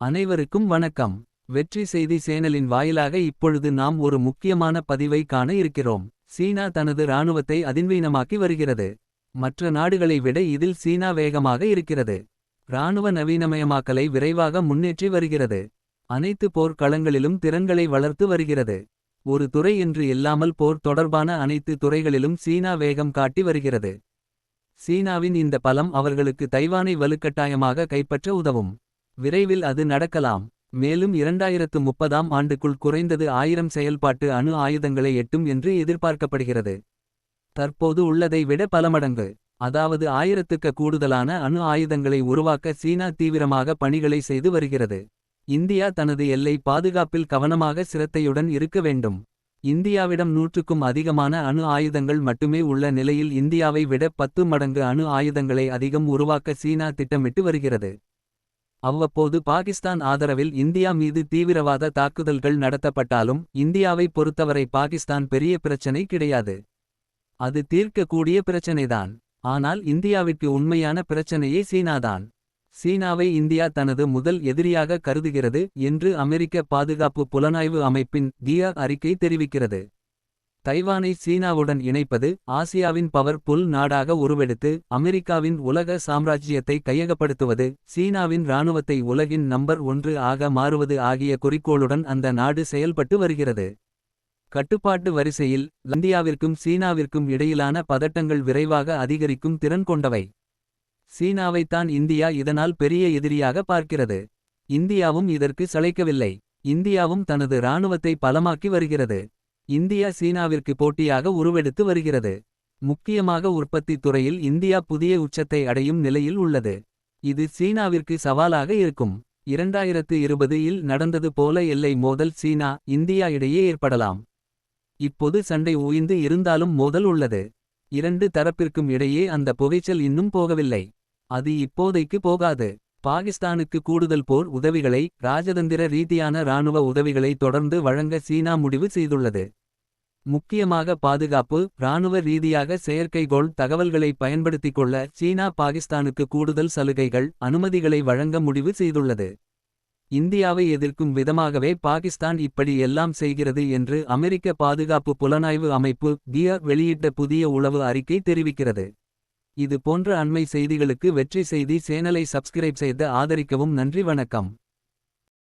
அனைவருக்கும் வணக்கம். வெற்றி செய்தி சேனலின் வாயிலாக இப்பொழுது நாம் ஒரு முக்கியமான பதிவை காண இருக்கிறோம். சீனா தனது இராணுவத்தை அதின்வீனமாக்கி வருகிறது. மற்ற நாடுகளை விட இதில் சீனா வேகமாக இருக்கிறது. இராணுவ நவீனமயமாக்கலை விரைவாக முன்னேற்றி வருகிறது. அனைத்து போர்க்களங்களிலும் திறன்களை வளர்த்து வருகிறது. ஒரு துறை என்று இல்லாமல் போர் தொடர்பான அனைத்து துறைகளிலும் சீனா வேகம் காட்டி வருகிறது. சீனாவின் இந்த பலம் அவர்களுக்கு தைவானை வலுக்கட்டாயமாக கைப்பற்ற உதவும். விரைவில் அது நடக்கலாம். மேலும் இரண்டாயிரத்து முப்பதாம் ஆண்டுக்குள் குறைந்தது ஆயிரம் செயல்பாட்டு அணு ஆயுதங்களை எட்டும் என்று எதிர்பார்க்கப்படுகிறது. தற்போது உள்ளதை விட பல மடங்கு. அதாவது ஆயிரத்துக்க கூடுதலான அணு ஆயுதங்களை உருவாக்க சீனா தீவிரமாக பணிகளை செய்து வருகிறது. இந்தியா தனது எல்லை பாதுகாப்பில் கவனமாக சிரத்தையுடன் இருக்க வேண்டும். இந்தியாவிடம் நூற்றுக்கும் அதிகமான அணு ஆயுதங்கள் மட்டுமே உள்ள நிலையில் இந்தியாவை விட பத்து மடங்கு அணு ஆயுதங்களை அதிகம் உருவாக்க சீனா திட்டமிட்டு வருகிறது. அவ்வப்போது பாகிஸ்தான் ஆதரவில் இந்தியா மீது தீவிரவாத தாக்குதல்கள் நடத்தப்பட்டாலும் இந்தியாவை பொறுத்தவரை பாகிஸ்தான் பெரிய பிரச்சனை கிடையாது. அது தீர்க்கக்கூடிய பிரச்சனைதான். ஆனால் இந்தியாவிற்கு உண்மையான பிரச்சனையே சீனாதான். சீனாவை இந்தியா தனது முதல் எதிரியாக கருதுகிறது என்று அமெரிக்க பாதுகாப்பு புலனாய்வு அமைப்பின் கியா அறிக்கை தெரிவிக்கிறது. தைவானை சீனாவுடன் இணைப்பது ஆசியாவின் பவர் புல் நாடாக உருவெடுத்து அமெரிக்காவின் உலக சாம்ராஜ்யத்தை கையகப்படுத்துவது சீனாவின் இராணுவத்தை உலகின் நம்பர் ஒன்று ஆக மாறுவது ஆகிய குறிக்கோளுடன் அந்த நாடு செயல்பட்டு வருகிறது. கட்டுப்பாட்டு வரிசையில் இந்தியாவிற்கும் சீனாவிற்கும் இடையிலான பதட்டங்கள் விரைவாக அதிகரிக்கும் திறன் கொண்டவை. சீனாவைத்தான் இந்தியா இதனால் பெரிய எதிரியாக பார்க்கிறது. இந்தியாவும் இதற்கு சளைக்கவில்லை. இந்தியாவும் தனது இராணுவத்தை பலமாக்கி வருகிறது. இந்தியா சீனாவிற்கு போட்டியாக உருவெடுத்து வருகிறது. முக்கியமாக உற்பத்தி துறையில் இந்தியா புதிய உச்சத்தை அடையும் நிலையில் உள்ளது. இது சீனாவிற்கு சவாலாக இருக்கும். இரண்டாயிரத்து இருபது இல் நடந்தது போல எல்லை மோதல் சீனா இந்தியா இடையே ஏற்படலாம். இப்போது சண்டை ஓய்ந்து இருந்தாலும் மோதல் உள்ளது. இரண்டு தரப்பிற்கும் இடையே அந்த புகைச்சல் இன்னும் போகவில்லை. அது இப்போதைக்கு போகாது. பாகிஸ்தானுக்கு கூடுதல் போர் உதவிகளை ராஜதந்திர ரீதியான இராணுவ உதவிகளை தொடர்ந்து வழங்க சீனா முடிவு செய்துள்ளது. முக்கியமாக பாதுகாப்பு இராணுவ ரீதியாக செயற்கைகோள் தகவல்களை பயன்படுத்திக் கொள்ள சீனா பாகிஸ்தானுக்கு கூடுதல் சலுகைகள் அனுமதிகளை வழங்க முடிவு செய்துள்ளது. இந்தியாவை எதிர்க்கும் விதமாகவே பாகிஸ்தான் இப்படி எல்லாம் செய்கிறது என்று அமெரிக்க பாதுகாப்பு புலனாய்வு அமைப்பு கியா வெளியிட்ட புதிய உளவு அறிக்கை தெரிவிக்கிறது. இது போன்ற அண்மை செய்திகளுக்கு வெற்றி செய்தி சேனலை சப்ஸ்கிரைப் செய்து ஆதரிக்கவும் நன்றி வணக்கம்.